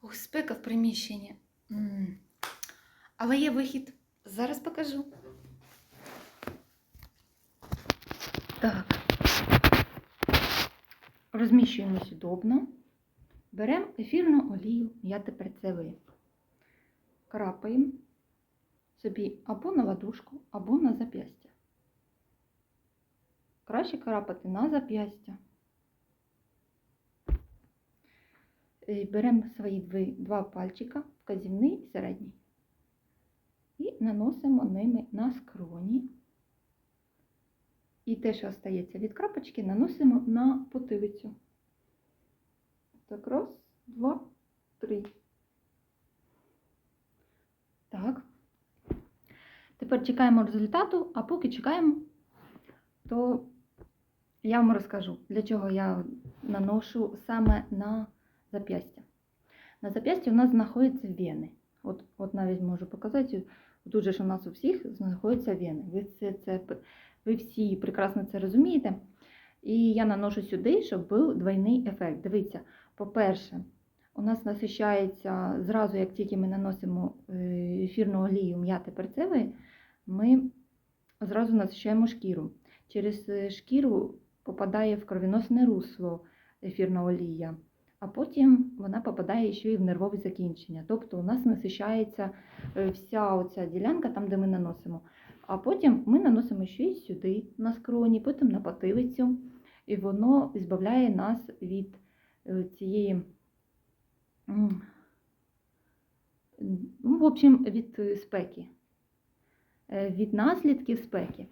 Ох, спека в приміщенні. Але є вихід. Зараз покажу. Так. Розміщуємось удобно. Беремо ефірну олію, я тепер це ви. Крапаємо собі або на ладошку, або на зап'ястя. Краще крапати на зап'ястя. Беремо свої два пальчика, вказівний і середній, і наносимо ними на скроні. І те, що остається від крапочки, наносимо на потилицю. Так, раз, два, три. Так. Тепер чекаємо результату, а поки чекаємо, то я вам розкажу, для чого я наношу саме на зап'ястя. На зап'ясті у нас знаходяться вени. От, от навіть можу показати, тут же ж у нас у всіх знаходяться вени. Ви, це, це, ви всі прекрасно це розумієте. І я наношу сюди, щоб був двойний ефект. Дивіться, по-перше, у нас насищається зразу, як тільки ми наносимо ефірну олію м'яти перцевої, ми зразу насищаємо шкіру. Через е, шкіру попадає в кровіносне русло ефірна олія, а потім вона попадає ще й в нервове закінчення. Тобто у нас насищається е, вся оця ділянка, там, де ми наносимо. А потім ми наносимо ще й сюди, на скроні, потім на потилицю, і воно збавляє нас від е, цієї, ну, в общем, від е, спеки, від наслідків спеки.